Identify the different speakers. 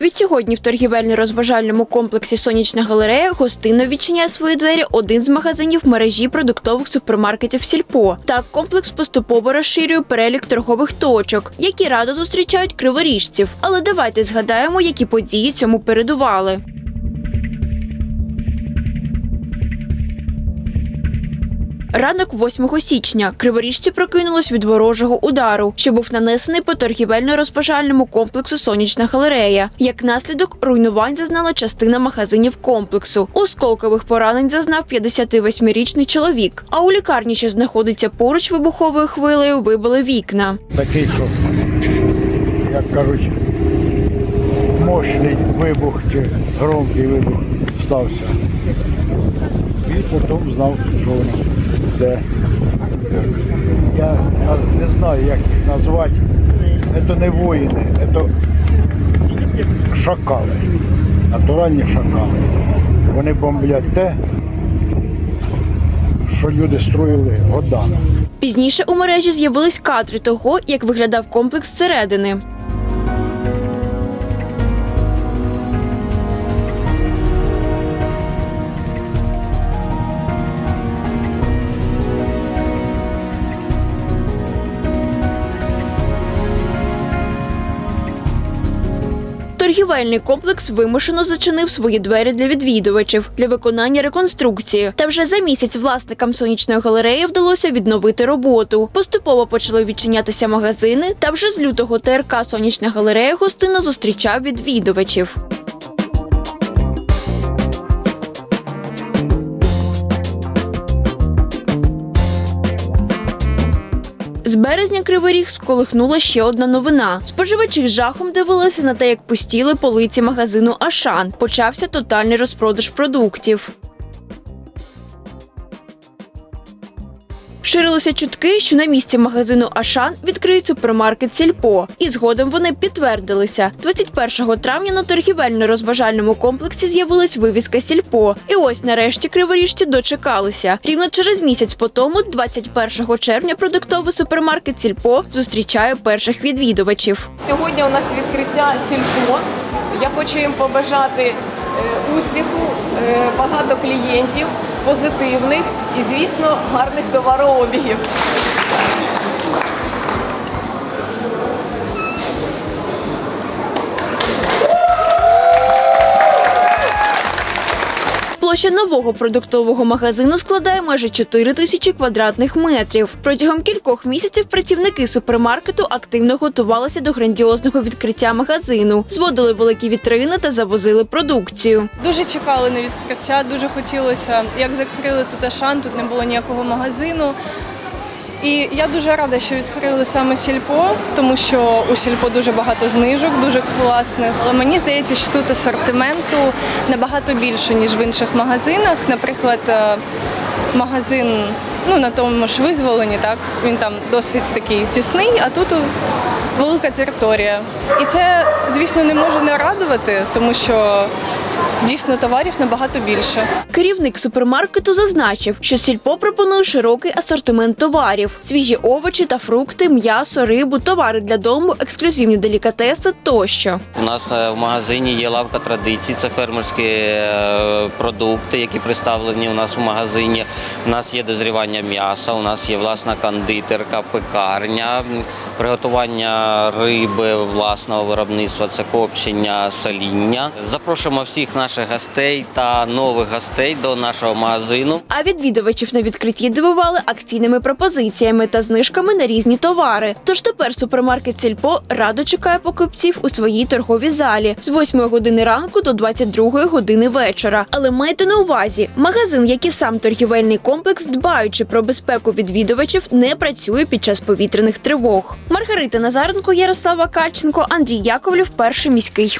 Speaker 1: Відсьогодні в торгівельно-розважальному комплексі Сонячна галерея гостинно відчиняє свої двері один з магазинів мережі продуктових супермаркетів Сільпо. Так комплекс поступово розширює перелік торгових точок, які радо зустрічають криворіжців. Але давайте згадаємо, які події цьому передували. Ранок 8 січня криворіжці прокинулись від ворожого удару, що був нанесений по торгівельно-розбажальному комплексу Сонячна галерея. Як наслідок руйнувань зазнала частина магазинів комплексу. Осколкових поранень зазнав 58-річний чоловік. А у лікарні, що знаходиться поруч вибуховою хвилею, вибили вікна.
Speaker 2: такий, що, як кажуть, мощний вибух чи громкий вибух стався. І потім знав, що воно де. Я не знаю, як їх назвати. Це не воїни, це шакали. Натуральні шакали. Вони бомблять те, що люди строїли годами.
Speaker 1: Пізніше у мережі з'явились кадри того, як виглядав комплекс зсередини. Торгівельний комплекс вимушено зачинив свої двері для відвідувачів для виконання реконструкції. Та вже за місяць власникам сонячної галереї вдалося відновити роботу. Поступово почали відчинятися магазини. Та вже з лютого ТРК Сонячна галерея гостина зустрічав відвідувачів. З березня Кривий Ріг сколихнула ще одна новина. Споживачі з жахом дивилися на те, як пустіли полиці магазину Ашан. Почався тотальний розпродаж продуктів. Ширилися чутки, що на місці магазину Ашан відкриють супермаркет Сільпо. І згодом вони підтвердилися. 21 травня на торгівельно-розважальному комплексі з'явилась вивіска Сільпо. І ось нарешті криворіжці дочекалися. Рівно через місяць по тому, 21 червня, продуктовий супермаркет Сільпо зустрічає перших відвідувачів.
Speaker 3: Сьогодні у нас відкриття сільпо. Я хочу їм побажати е, успіху, е, багато клієнтів, позитивних і, звісно, гарних товарообігів.
Speaker 1: Площа нового продуктового магазину складає майже 4 тисячі квадратних метрів. Протягом кількох місяців працівники супермаркету активно готувалися до грандіозного відкриття магазину, зводили великі вітрини та завозили продукцію.
Speaker 4: Дуже чекали на відкриття, дуже хотілося. Як закрили тут Ашан, тут не було ніякого магазину. І я дуже рада, що відкрили саме сільпо, тому що у сільпо дуже багато знижок, дуже класних. Але мені здається, що тут асортименту набагато більше, ніж в інших магазинах. Наприклад, е, магазин ну, на тому ж визволенні, так, він там досить такий тісний, а тут велика територія. І це, звісно, не може не радувати, тому що дійсно товарів набагато більше.
Speaker 1: Керівник супермаркету зазначив, що сільпо пропонує широкий асортимент товарів: свіжі овочі та фрукти, м'ясо, рибу, товари для дому, ексклюзивні делікатеси тощо.
Speaker 5: У нас е, в магазині є лавка традицій, це фермерські е, продукти, які представлені у нас в магазині. У нас є дозрівання м'яса, у нас є власна кондитерка, пекарня, приготування риби власного виробництва, це копчення, соління. Запрошуємо всіх наших гостей та нових гостей до нашого магазину.
Speaker 1: А відвідувачів на відкритті дивували акційними пропозиціями та знижками на різні товари. Тож тепер супермаркет Сільпо радо чекає покупців у своїй торговій залі з 8 години ранку до 22 години вечора. Але майте на увазі, магазин, як і сам торгівельний комплекс, дбаючи про безпеку відвідувачів, не працює під час повітряних тривог. Маргарита Назаренко, Ярослава Кальченко, Андрій Яковлів, перший міський.